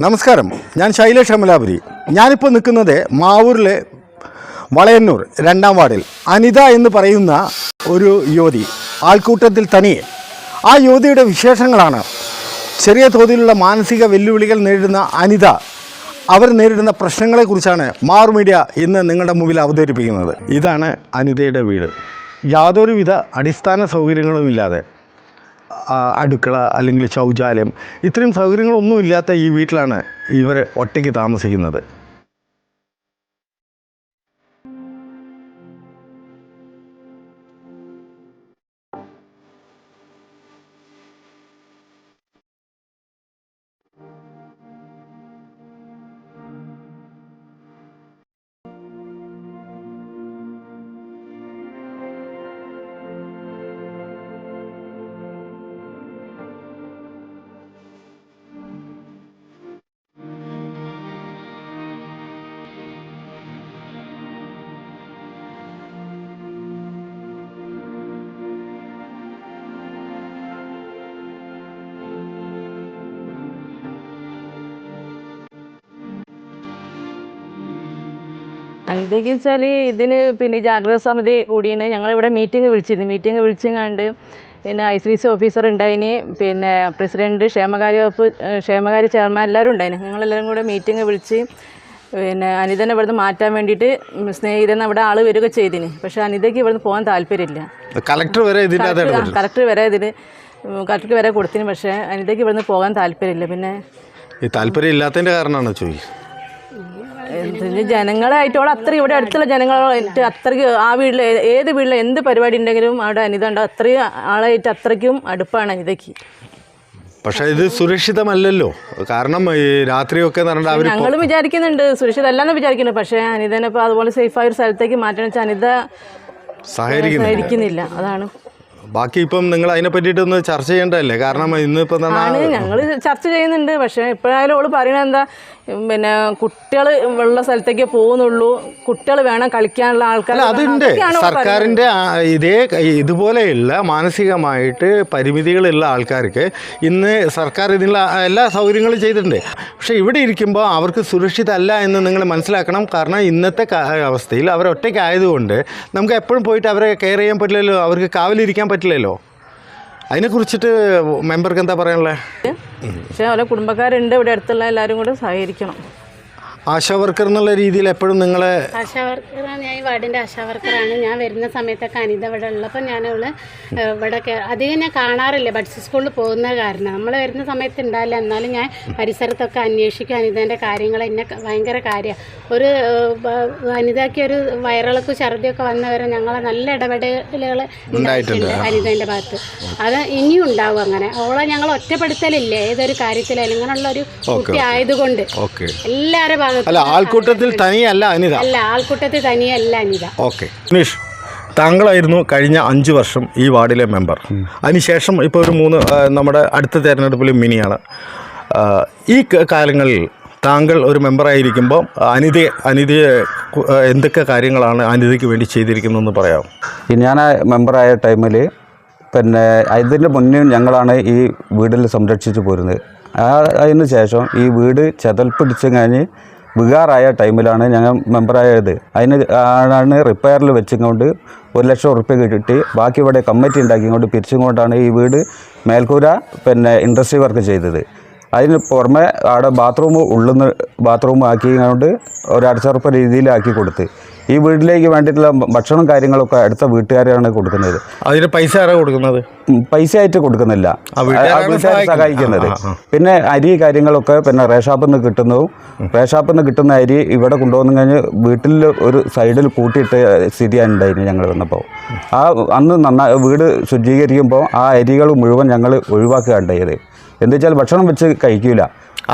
നമസ്കാരം. ഞാൻ ശൈലേഷ് അമലാപുരി ഞാനിപ്പോൾ നിൽക്കുന്നത് മാവൂരിലെ വളയന്നൂർ രണ്ടാം വാർഡിൽ. അനിത എന്ന് പറയുന്ന ഒരു യുവതി ആൾക്കൂട്ടത്തിൽ തനിയെ. ആ യുവതിയുടെ വിശേഷങ്ങളാണ്. ചെറിയ തോതിലുള്ള മാനസിക വെല്ലുവിളികൾ നേരിടുന്ന അനിത അവർ നേരിടുന്ന പ്രശ്നങ്ങളെക്കുറിച്ചാണ് മാർ മീഡിയ ഇന്ന് നിങ്ങളുടെ മുമ്പിൽ അവതരിപ്പിക്കുന്നത്. ഇതാണ് അനിതയുടെ വീട്. യാതൊരുവിധ അടിസ്ഥാന സൗകര്യങ്ങളും ഇല്ലാതെ ആ, അടുക്കള അല്ലെങ്കിൽ ശൗചാലയം ഇത്രയും സൗകര്യങ്ങളൊന്നും ഇല്ലാത്ത ഈ വീട്ടിലാണ് ഇവർ ഒറ്റയ്ക്ക് താമസിക്കുന്നത്. എന്തൊക്കെ വെച്ചാൽ ഇതിന് പിന്നെ ജാഗ്രത സമിതി കൂടിയാണ്. ഞങ്ങളിവിടെ മീറ്റിംഗ് വിളിച്ചിരുന്നു. മീറ്റിംഗ് വിളിച്ചെങ്ങാണ്ട് പിന്നെ ഐ സി സി ഓഫീസർ ഉണ്ടായിന്. പിന്നെ പ്രസിഡന്റ് ക്ഷേമകാര്യ വകുപ്പ് ക്ഷേമകാര്യ ചെയർമാൻ എല്ലാവരും ഉണ്ടായിന്. ഞങ്ങളെല്ലാവരും കൂടെ മീറ്റിംഗ് വിളിച്ച് പിന്നെ അനിതനെ ഇവിടുന്ന് മാറ്റാൻ വേണ്ടിയിട്ട് സ്നേഹിതൻ അവിടെ ആൾ വരിക ചെയ്തിന്. പക്ഷേ അനിതയ്ക്ക് ഇവിടുന്ന് പോകാൻ താല്പര്യമില്ല. കളക്ടർ വരെ കളക്ടർ വരെ ഇതിന് കളക്ടർ വരെ കൊടുത്തിന്. പക്ഷേ അനിതയ്ക്ക് ഇവിടുന്ന് പോകാൻ താല്പര്യമില്ല. പിന്നെ ഈ താല്പര്യം ഇല്ലാത്തതിന്റെ കാരണമാണ് ചോദി എന്തിന് ജനങ്ങളായിട്ട് അവൾ അത്ര ഇവിടെ അടുത്തുള്ള ജനങ്ങളായിട്ട് അത്രയ്ക്ക് ആ വീട്ടിൽ ഏത് വീട്ടിൽ എന്ത് പരിപാടി ഉണ്ടെങ്കിലും അവിടെ അനിത ഉണ്ട് അത്രയും ആളായിട്ട് അത്രയ്ക്കും അടുപ്പാണ് അനിതയ്ക്ക്. പക്ഷെ ഇത് സുരക്ഷിതമല്ലല്ലോ. കാരണം ഈ രാത്രിയൊക്കെ അവർ ഞങ്ങളും വിചാരിക്കുന്നുണ്ട് സുരക്ഷിതല്ലെന്ന് വിചാരിക്കുന്നുണ്ട് പക്ഷേ അനിതനെ ഇപ്പോൾ അതുപോലെ സേഫായ ഒരു സ്ഥലത്തേക്ക് മാറ്റണം വെച്ചാൽ അനിത സഹകരിക്കുന്നില്ല. അതാണ്. ബാക്കി ഇപ്പം നിങ്ങൾ അതിനെ പറ്റിയിട്ട് ഒന്ന് ചർച്ച ചെയ്യേണ്ടതല്ലേ? കാരണം ഇന്ന് ഇപ്പം ഞങ്ങൾ ചർച്ച ചെയ്യുന്നുണ്ട്. പക്ഷെ ഇപ്പോഴായാലും അവൾ പറയണത് എന്താ? പിന്നെ കുട്ടികൾ ഉള്ള സ്ഥലത്തേക്ക് പോകുന്നുള്ളൂ. കുട്ടികൾ വേണം കളിക്കാനുള്ള ആൾക്കാർ അതുണ്ട്. സർക്കാരിന്റെ ഇതേ ഇതുപോലെയുള്ള മാനസികമായിട്ട് പരിമിതികളുള്ള ആൾക്കാർക്ക് ഇന്ന് സർക്കാർ ഇതിനുള്ള എല്ലാ സൗകര്യങ്ങളും ചെയ്തിട്ടുണ്ട്. പക്ഷേ ഇവിടെ ഇരിക്കുമ്പോൾ അവർക്ക് സുരക്ഷിതല്ല എന്ന് നിങ്ങൾ മനസ്സിലാക്കണം. കാരണം ഇന്നത്തെ അവസ്ഥയിൽ അവർ ഒറ്റയ്ക്കായതുകൊണ്ട് നമുക്ക് എപ്പോഴും പോയിട്ട് അവരെ കെയർ ചെയ്യാൻ പറ്റില്ലല്ലോ? അവർക്ക് കാവലിരിക്കാൻ പറ്റില്ലല്ലോ? അതിനെക്കുറിച്ചിട്ട് മെമ്പർക്ക് എന്താ പറയാനുള്ളത് പക്ഷേ അവരെ കുടുംബക്കാരുണ്ട് ഇവിടെ അടുത്തുള്ള എല്ലാവരും കൂടെ സഹകരിക്കണം. ആശാ വർക്കർ എന്നുള്ള രീതിയിൽ എപ്പോഴും നിങ്ങളെ ആശാവർക്കറാണ് ഞാൻ ഈ വാർഡിന്റെ ആശാവർക്കറാണ്. ഞാൻ വരുന്ന സമയത്തൊക്കെ അനിത ഇവിടെ ഉള്ളപ്പോൾ ഞാൻ അവൾ ഇവിടെ അധികം ഞാൻ കാണാറില്ല. ബഡ്സ് സ്കൂളിൽ പോകുന്ന കാരണം. നമ്മൾ വരുന്ന സമയത്ത് ഉണ്ടാവില്ല എന്നാലും ഞാൻ പരിസരത്തൊക്കെ അന്വേഷിക്കും അനിതേന്റെ കാര്യങ്ങൾ എന്നെ ഭയങ്കര കാര്യമാണ് ഒരു അനിതയ്ക്ക് ഒരു വയറിളക്ക് ഛർദിയൊക്കെ വന്നവരെ ഞങ്ങളെ നല്ല ഇടപെടലുകൾ ഉണ്ടായിട്ടുണ്ട്. അനിതേന്റെ ഭാഗത്ത്. അത് ഇനിയും ഉണ്ടാവും അങ്ങനെ. അവളെ ഞങ്ങൾ ഒറ്റപ്പെടുത്തലില്ലേ? ഏതൊരു കാര്യത്തിലായാലും ഇങ്ങനെയുള്ള ഒരു കുട്ടി ആയതുകൊണ്ട്. എല്ലാവരും എല്ലാവരുടെ അല്ല ആൾക്കൂട്ടത്തിൽ തനിയല്ല അനിത. അല്ല ആൾക്കൂട്ടത്തിൽ തനിയല്ല അനിത. ഓക്കെ. സുനീഷ് താങ്കളായിരുന്നു കഴിഞ്ഞ അഞ്ച് വർഷം ഈ വാർഡിലെ മെമ്പർ. അതിനുശേഷം ഇപ്പോൾ ഒരു മൂന്ന് ആ, നമ്മുടെ അടുത്ത തെരഞ്ഞെടുപ്പിൽ മിനിയാണ് ആ, ഈ ക- കാലങ്ങളിൽ താങ്കൾ ഒരു മെമ്പറായിരിക്കുമ്പോൾ അനിത അനിതയെ കു- ആ, എന്തൊക്കെ കാര്യങ്ങളാണ് അനിതയ്ക്ക് വേണ്ടി ചെയ്തിരിക്കുന്നതെന്ന് പറയാം ഈ ഞാൻ മെമ്പറായ ടൈമിൽ പിന്നെ അതിന് മുന്നേ ഞങ്ങളാണ് ഈ വീടിൽ സംരക്ഷിച്ചു പോരുന്നത്. ആ അതിന് ശേഷം ഈ വീട് ചെതൽപ്പിടിച്ച് കഴിഞ്ഞ് വികാറായ ടൈമിലാണ് ഞങ്ങൾ മെമ്പറായത്. അതിന് ആണ് റിപ്പയറിൽ വെച്ചുകൊണ്ട് ഒരു ലക്ഷം ഉറുപ്പ്യ കിട്ടി. ബാക്കി ഇവിടെ കമ്മിറ്റി ഉണ്ടാക്കിക്കൊണ്ട് പിരിച്ചും കൊണ്ടാണ് ഈ വീട് മേൽക്കൂര പിന്നെ ഇൻഡസ്ട്രി വർക്ക് ചെയ്തത്. അതിന് പുറമെ അവിടെ ബാത്റൂം ഉള്ളുന്ന് ബാത്റൂം ആക്കിക്കൊണ്ട് ഒരു അടച്ചുറപ്പ് രീതിയിലാക്കി കൊടുത്ത്. ഈ വീട്ടിലേക്ക് വേണ്ടിയിട്ടുള്ള ഭക്ഷണം കാര്യങ്ങളൊക്കെ അടുത്ത വീട്ടുകാരാണ് കൊടുക്കുന്നത്. അതിന് പൈസ ആരാ കൊടുക്കുന്നത്? പൈസ ആയിട്ട് കൊടുക്കുന്നില്ല. സഹായിക്കുന്നത്. പിന്നെ അരി കാര്യങ്ങളൊക്കെ പിന്നെ റേഷാപ്പിൽ നിന്ന് കിട്ടുന്നതും റേഷാപ്പിൽ നിന്ന് കിട്ടുന്ന അരി ഇവിടെ കൊണ്ടുവന്നു കഴിഞ്ഞ് വീട്ടിൽ ഒരു സൈഡിൽ കൂട്ടിയിട്ട് സ്ഥിതിയാണ് ഉണ്ടായിരുന്നു ഞങ്ങൾ വന്നപ്പോൾ. ആ അന്ന് നന്നായി വീട് ശുചീകരിക്കുമ്പോൾ ആ അരികൾ മുഴുവൻ ഞങ്ങൾ ഒഴിവാക്കുക ഉണ്ടായത് എന്താ വെച്ചാൽ ഭക്ഷണം വെച്ച് കഴിക്കൂല.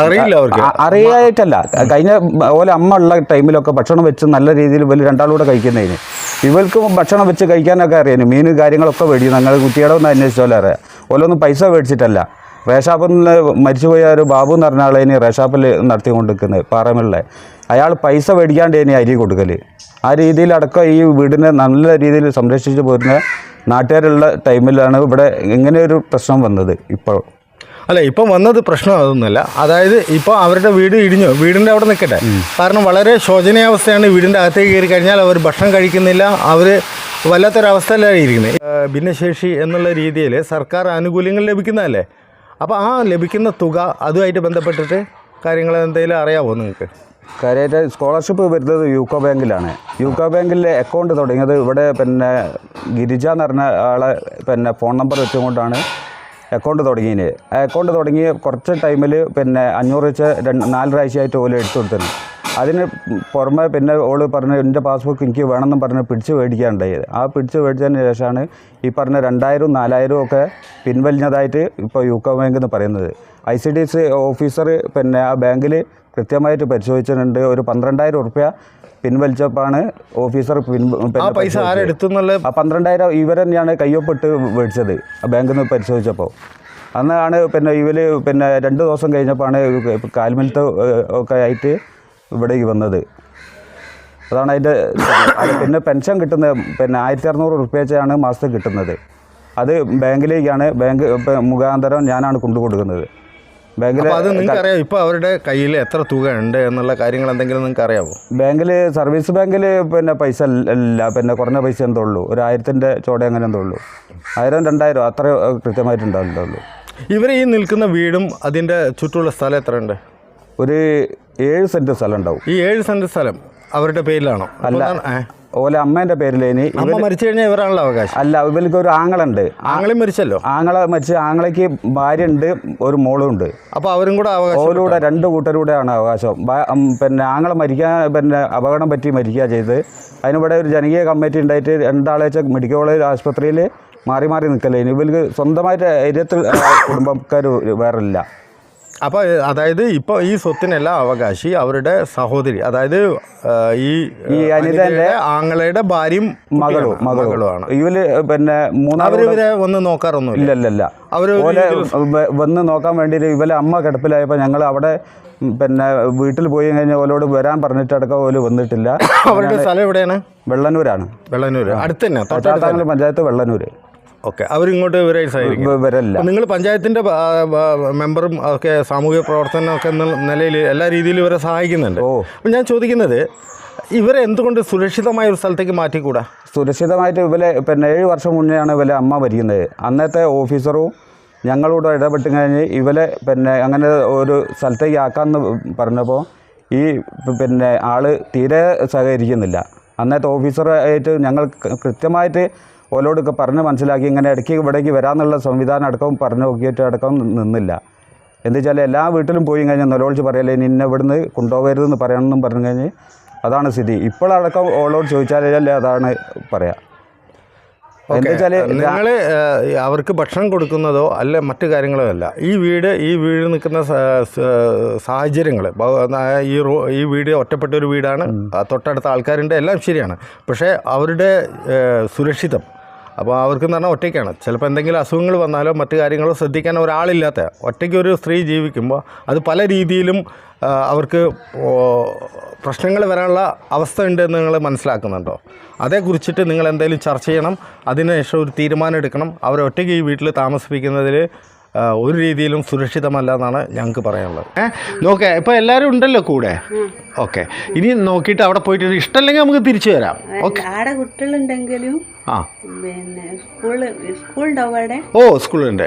അറിയില്ല അവർക്ക്. അറിയായിട്ടല്ല. കഴിഞ്ഞ ഓലെ അമ്മ ഉള്ള ടൈമിലൊക്കെ ഭക്ഷണം വെച്ച് നല്ല രീതിയിൽ വലിയ രണ്ടാളൂടെ കഴിക്കുന്നതിന്. ഇവർക്ക് ഭക്ഷണം വെച്ച് കഴിക്കാനൊക്കെ അറിയാനും മീൻ കാര്യങ്ങളൊക്കെ മേടിക്കും ഞങ്ങൾ കുട്ടിയുടെ ഒന്ന് അന്വേഷിച്ചോലെ അറിയാം. ഓലൊന്നും പൈസ മേടിച്ചിട്ടല്ല. റേഷാപ്പിൽ നിന്ന് മരിച്ചുപോയ ഒരു ബാബു എന്ന് പറഞ്ഞ ആളെ ഇനി റേഷാപ്പിൽ നടത്തിക്കൊണ്ടിരിക്കുന്നത് പാറമിലെ അയാൾ പൈസ മേടിക്കാണ്ട് ഇനി അരി കൊടുക്കൽ ആ രീതിയിലടക്കം ഈ വീടിനെ നല്ല രീതിയിൽ സംരക്ഷിച്ച് പോരുന്ന നാട്ടുകാരുള്ള ടൈമിലാണ് ഇവിടെ ഇങ്ങനെ ഒരു പ്രശ്നം വന്നത് ഇപ്പോൾ. അല്ല ഇപ്പം വന്നത് പ്രശ്നം അതൊന്നുമല്ല. അതായത് ഇപ്പോൾ അവരുടെ വീട് ഇടിഞ്ഞു. വീടിന്റെ അവിടെ നിൽക്കട്ടെ. കാരണം വളരെ ശോചനീയാവസ്ഥയാണ് വീടിന്റെ അകത്തേക്ക് കയറി കഴിഞ്ഞാൽ അവർ ഭക്ഷണം കഴിക്കുന്നില്ല. അവർ വല്ലാത്തൊരവസ്ഥയിലാണ് ഇരിക്കുന്നത്. ഭിന്നശേഷി എന്നുള്ള രീതിയിൽ സർക്കാർ ആനുകൂല്യങ്ങൾ ലഭിക്കുന്നതല്ലേ? അപ്പോൾ ആ ലഭിക്കുന്ന തുക അതുമായിട്ട് ബന്ധപ്പെട്ടിട്ട് കാര്യങ്ങൾ എന്തെങ്കിലും അറിയാമോ നിങ്ങൾക്ക്? കാര്യമായിട്ട് സ്കോളർഷിപ്പ് വരുന്നത് യൂക്കോ ബാങ്കിലാണ്. യൂക്കോ ബാങ്കിലെ അക്കൗണ്ട് തുടങ്ങിയത് ഇവിടെ പിന്നെ ഗിരിജ എന്ന് പറഞ്ഞ ആളെ പിന്നെ ഫോൺ നമ്പർ വെച്ചുകൊണ്ടാണ് അക്കൗണ്ട് തുടങ്ങിയത് അക്കൗണ്ട് തുടങ്ങിയ കുറച്ച് ടൈമിൽ പിന്നെ അഞ്ഞൂറ് വെച്ച് രണ്ട് നാല് ഓൽ എടുത്തു കൊടുത്തിരുന്നു അതിന് പുറമെ പിന്നെ ഓൾ പറഞ്ഞ് എന്റെ പാസ്ബുക്ക് എനിക്ക് വേണമെന്നും പറഞ്ഞ് പിടിച്ച് മേടിക്കാനുണ്ടായത് ആ പിടിച്ച് മേടിച്ചതിന് ശേഷമാണ് ഈ പറഞ്ഞ രണ്ടായിരവും നാലായിരവും ഒക്കെ പിൻവലിഞ്ഞതായിട്ട് ഇപ്പോൾ യൂക്കോ ബാങ്ക് എന്ന് പറയുന്നത്. I C D S officer പിന്നെ ആ ബാങ്കിൽ കൃത്യമായിട്ട് പരിശോധിച്ചിട്ടുണ്ട്. ഒരു പന്ത്രണ്ടായിരം ഉറുപ്യ പിൻവലിച്ചപ്പോഴാണ് ഓഫീസർ പിൻ ആ പൈസ ആരെടുത്തുന്നുള്ള ആ പന്ത്രണ്ടായിരം ഇവർ തന്നെയാണ് കയ്യൊപ്പിട്ട് മേടിച്ചത് ബാങ്കിൽ നിന്ന് പരിശോധിച്ചപ്പോൾ. അന്നാണ് പിന്നെ ഇവർ പിന്നെ രണ്ട് ദിവസം കഴിഞ്ഞപ്പോഴാണ് കാൽമലത്ത് ഒക്കെ ആയിട്ട് ഇവിടേക്ക് വന്നത്. അതാണ് അതിന്റെ പിന്നെ പെൻഷൻ കിട്ടുന്നത് പിന്നെ ആയിരത്തി അറുന്നൂറ് റുപ്യച്ചാണ് മാസത്തിൽ കിട്ടുന്നത്. അത് ബാങ്കിലേക്കാണ് ബാങ്ക് മുഖാന്തരം ഞാനാണ് കൊണ്ടു കൊടുക്കുന്നത് ബാങ്കിൽ അത് നിങ്ങൾക്ക് അറിയാം ഇപ്പോൾ അവരുടെ കയ്യിൽ എത്ര തുക ഉണ്ട് എന്നുള്ള കാര്യങ്ങൾ എന്തെങ്കിലും നിങ്ങൾക്ക് അറിയാമോ ബാങ്കിൽ സർവീസ് ബാങ്കിൽ പിന്നെ പൈസ ഇല്ല. പിന്നെ കുറഞ്ഞ പൈസ എന്തോ ഉള്ളൂ? ഒരു ആയിരത്തിന്റെ ചോടെ അങ്ങനെ എന്തോ ഉള്ളൂ? ആയിരം രണ്ടായിരം അത്ര കൃത്യമായിട്ടുണ്ടാവില്ലുള്ളൂ ഇവർ ഈ നിൽക്കുന്ന വീടും അതിന്റെ ചുറ്റുമുള്ള സ്ഥലം എത്ര ഉണ്ട് ഒരു ഏഴ് സെന്റ് സ്ഥലം ഉണ്ടാവും. ഈ ഏഴ് സെന്റ് സ്ഥലം അവരുടെ പേരിലാണോ? അല്ല. ഓലെ അമ്മേന്റെ പേരിലേനി അമ്മ മരിച്ചു കഴിഞ്ഞാൽ ഇവരാണല്ലോ അവകാശം? അല്ല ഇവർക്ക് ഒരു ആങ്ങളുണ്ട്. ആങ്ങളെ മരിച്ചല്ലോ? ആങ്ങളെ മരിച്ച് ആങ്ങളയ്ക്ക് ഭാര്യ ഉണ്ട് ഒരു മോളും ഉണ്ട് അപ്പോൾ അവരും കൂടെ ഓലൂടെ രണ്ട് കൂട്ടരൂടെയാണ് അവകാശം. പിന്നെ ആങ്ങളെ മരിക്കാൻ പിന്നെ അപകടം പറ്റി മരിക്കുക ചെയ്ത്. അതിനിവിടെ ഒരു ജനകീയ കമ്മിറ്റി ഉണ്ടായിട്ട് രണ്ടാളെ വെച്ച മെഡിക്കൽ കോളേജ് ആശുപത്രിയിൽ മാറി മാറി നിൽക്കല്ലേ ഇവർക്ക് സ്വന്തമായിട്ട് ഏരിയത്തിൽ കുടുംബക്കാർ വേറില്ല. അപ്പോൾ അതായത് ഇപ്പോൾ ഈ സ്വത്തിനെല്ലാം അവകാശി അവരുടെ സഹോദരി അതായത് ഈ അനിതന്റെ ആങ്ങളയുടെ ഭാര്യയും മകളും മകളുമാണ്. ഇവർ പിന്നെ മൂന്നാമത് അവരിവരെ വന്ന് നോക്കാറൊന്നും ഇല്ല ഇല്ല ഇല്ല അവർ വന്ന് നോക്കാൻ വേണ്ടി ഇവലെ അമ്മ കിടപ്പിലായപ്പോൾ ഞങ്ങൾ അവിടെ പിന്നെ വീട്ടിൽ പോയി കഴിഞ്ഞാൽ ഓലോട് വരാൻ പറഞ്ഞിട്ടടക്കം ഓൽ വന്നിട്ടില്ല. അവരുടെ സ്ഥലം എവിടെയാണ്? വെള്ളന്നൂരാണ്. വെള്ളന്നൂർ അടുത്ത് തന്നെ പഞ്ചായത്ത് വെള്ളന്നൂർ ഓക്കെ. അവരിങ്ങോട്ട് ഇവരെ വരല്ല. നിങ്ങൾ പഞ്ചായത്തിന്റെ മെമ്പറും ഒക്കെ സാമൂഹിക പ്രവർത്തനമൊക്കെ എന്ന നിലയിൽ എല്ലാ രീതിയിലും ഇവരെ സഹായിക്കുന്നുണ്ട്. ഓ. അപ്പം ഞാൻ ചോദിക്കുന്നത് ഇവരെ എന്തുകൊണ്ട് സുരക്ഷിതമായ ഒരു സ്ഥലത്തേക്ക് മാറ്റിക്കൂടാ? സുരക്ഷിതമായിട്ട് ഇവലെ പിന്നെ ഏഴ് വർഷം മുന്നെയാണ് ഇവലെ അമ്മ ഭരിക്കുന്നത് അന്നത്തെ ഓഫീസറും ഞങ്ങളോട് ഇടപെട്ട് കഴിഞ്ഞ് ഇവലെ പിന്നെ അങ്ങനെ ഒരു സ്ഥലത്തേക്ക് ആക്കാമെന്ന് പറഞ്ഞപ്പോൾ ഈ പിന്നെ ആൾ തീരെ സഹകരിക്കുന്നില്ല. അന്നത്തെ ഓഫീസറായിട്ട് ഞങ്ങൾ കൃത്യമായിട്ട് ഓലോടൊക്കെ പറഞ്ഞ് മനസ്സിലാക്കി ഇങ്ങനെ ഇടയ്ക്ക് ഇവിടേക്ക് വരാമെന്നുള്ള സംവിധാനം അടക്കം പറഞ്ഞു നോക്കിയിട്ട് അടക്കം നിന്നില്ല. എന്താ വെച്ചാൽ എല്ലാ വീട്ടിലും പോയി കഴിഞ്ഞാൽ നിലവിളിച്ച് പറയല്ലേ നിന്നെ ഇവിടുന്ന് കൊണ്ടുപോകരുതെന്ന് പറയണമെന്നും പറഞ്ഞു കഴിഞ്ഞ് അതാണ് സ്ഥിതി. ഇപ്പോഴടക്കം ഓളോട് ചോദിച്ചാലേ അതാണ് പറയാം. നിങ്ങൾ അവർക്ക് ഭക്ഷണം കൊടുക്കുന്നതോ അല്ല മറ്റു കാര്യങ്ങളോ അല്ല ഈ വീട് ഈ വീട് നിൽക്കുന്ന സാഹചര്യങ്ങൾ ഈ റോ ഈ വീട് ഒറ്റപ്പെട്ട ഒരു വീടാണ് തൊട്ടടുത്ത ആൾക്കാരുണ്ട് എല്ലാം ശരിയാണ്. പക്ഷേ അവരുടെ സുരക്ഷിതം അപ്പോൾ അവർക്ക് എന്ന് പറഞ്ഞാൽ ഒറ്റയ്ക്കാണ്. ചിലപ്പോൾ എന്തെങ്കിലും അസുഖങ്ങൾ വന്നാലോ മറ്റു കാര്യങ്ങളോ ശ്രദ്ധിക്കാൻ ഒരാളില്ലാത്ത ഒറ്റയ്ക്ക് ഒരു സ്ത്രീ ജീവിക്കുമ്പോൾ അത് പല രീതിയിലും അവർക്ക് പ്രശ്നങ്ങൾ വരാനുള്ള അവസ്ഥ ഉണ്ടെന്ന് നിങ്ങൾ മനസ്സിലാക്കുന്നുണ്ടോ? അതേക്കുറിച്ചിട്ട് നിങ്ങൾ എന്തെങ്കിലും ചർച്ച ചെയ്യണം. അതിനുശേഷം ഒരു തീരുമാനം എടുക്കണം. അവരെ ഒറ്റയ്ക്ക് ഈ വീട്ടിൽ താമസിപ്പിക്കുന്നതിൽ ഒരു രീതിയിലും സുരക്ഷിതമല്ല എന്നാണ് ഞങ്ങൾക്ക് പറയാനുള്ളത്. ഏ നോക്കേ ഇപ്പോൾ എല്ലാവരും ഉണ്ടല്ലോ കൂടെ. ഓക്കെ. ഇനി നോക്കിയിട്ട് അവിടെ പോയിട്ട് ഇഷ്ടമല്ലെങ്കിൽ നമുക്ക് തിരിച്ചു വരാം. ഓക്കെ. ആടെ കുട്ടികളുണ്ടെങ്കിലും ആ. പിന്നെ സ്കൂൾ സ്കൂളുണ്ടാവും അവിടെ? ഓ സ്കൂളുണ്ട്.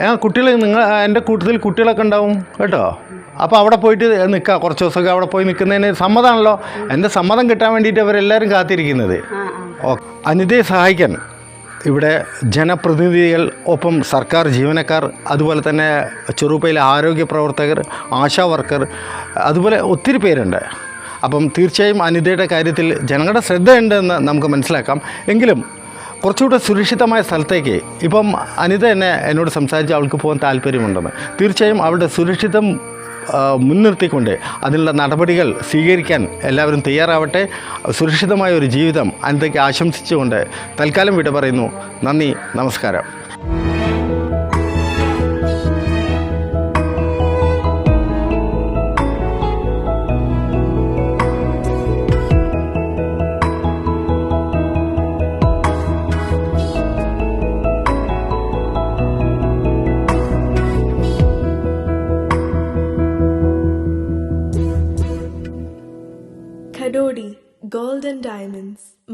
ആ കുട്ടികൾ നിങ്ങൾ എന്റെ കൂട്ടത്തിൽ കുട്ടികളൊക്കെ ഉണ്ടാവും കേട്ടോ? അപ്പോൾ അവിടെ പോയിട്ട് നിൽക്കുക കുറച്ച് ദിവസമൊക്കെ അവിടെ പോയി നിൽക്കുന്നതിന് സമ്മതമാണല്ലോ എന്റെ സമ്മതം കിട്ടാൻ വേണ്ടിയിട്ട് അവരെല്ലാവരും കാത്തിരിക്കുന്നത്. ഓക്കെ അനിതയെ സഹായിക്കാൻ. ഇവിടെ ജനപ്രതിനിധികൾ ഒപ്പം സർക്കാർ ജീവനക്കാർ അതുപോലെ തന്നെ ചെറുപ്പയിലെ ആരോഗ്യ പ്രവർത്തകർ ആശാ വർക്കർ അതുപോലെ ഒത്തിരി പേരുണ്ട്. അപ്പം തീർച്ചയായും അനിതയുടെ കാര്യത്തിൽ ജനങ്ങളുടെ ശ്രദ്ധയുണ്ടെന്ന് നമുക്ക് മനസ്സിലാക്കാം. എങ്കിലും കുറച്ചുകൂടെ സുരക്ഷിതമായ സ്ഥലത്തേക്ക് ഇപ്പം അനിത തന്നെ എന്നോട് സംസാരിച്ച് അവൾക്ക് പോകാൻ താല്പര്യമുണ്ടെന്ന്. തീർച്ചയായും അവളുടെ സുരക്ഷിതം മുൻനിർത്തിക്കൊണ്ട് അതിനുള്ള നടപടികൾ സ്വീകരിക്കാൻ എല്ലാവരും തയ്യാറാവട്ടെ. സുരക്ഷിതമായ ഒരു ജീവിതം അനിതയ്ക്ക് ആശംസിച്ചുകൊണ്ട് തൽക്കാലം വിട പറയുന്നു. നന്ദി നമസ്കാരം.